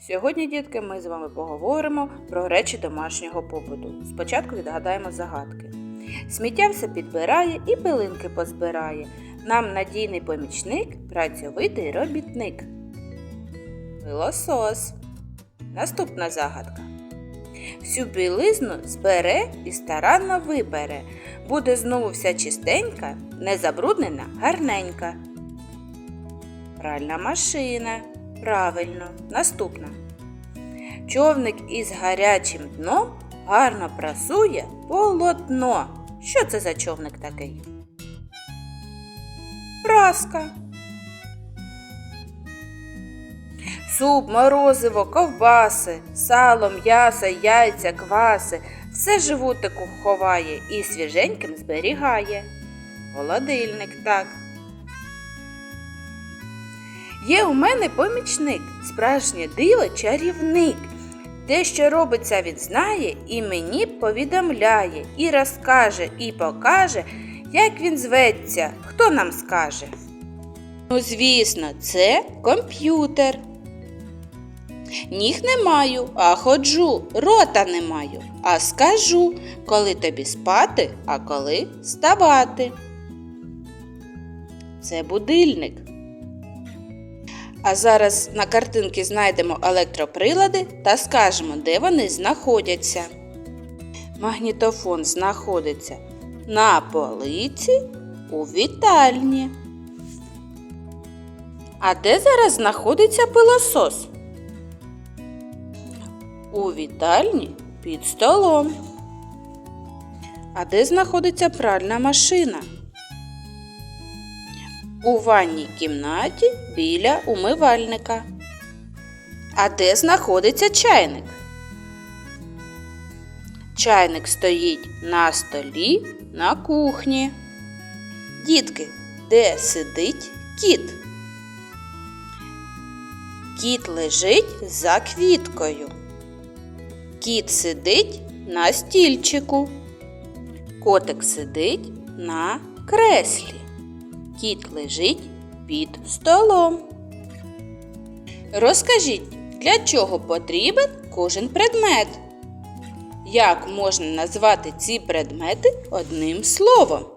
Сьогодні, дітки, ми з вами поговоримо про речі домашнього побуту. Спочатку відгадаємо загадки. Сміття все підбирає і пилинки позбирає. Нам надійний помічник, працьовитий робітник. Пилосос. Наступна загадка. Всю білизну збере і старанно вибере. Буде знову вся чистенька, не забруднена, гарненька. Пральна машина. Правильно. Наступна. Човник із гарячим дном гарно прасує полотно. Що це за човник такий? Праска. Суп, морозиво, ковбаси, сало, м'ясо, яйця, кваси. Все животику ховає і свіженьким зберігає. Холодильник, так. Є у мене помічник, справжнє диво чарівник. Те, що робиться, він знає, і мені повідомляє, і розкаже, і покаже, як він зветься, хто нам скаже. Ну, звісно, це комп'ютер. Ніг не маю, а ходжу, рота не маю, а скажу, коли тобі спати, а коли вставати. Це будильник. А зараз на картинці знайдемо електроприлади та скажемо, де вони знаходяться. Магнітофон знаходиться на полиці у вітальні. А де зараз знаходиться пилосос? У вітальні під столом. А де знаходиться пральна машина? У ванній кімнаті біля умивальника. А де знаходиться чайник? Чайник стоїть на столі на кухні. Дітки, де сидить кіт? Кіт лежить за квіткою. Кіт сидить на стільчику. Котик сидить на креслі. Кіт лежить під столом. Розкажіть, для чого потрібен кожен предмет? Як можна назвати ці предмети одним словом?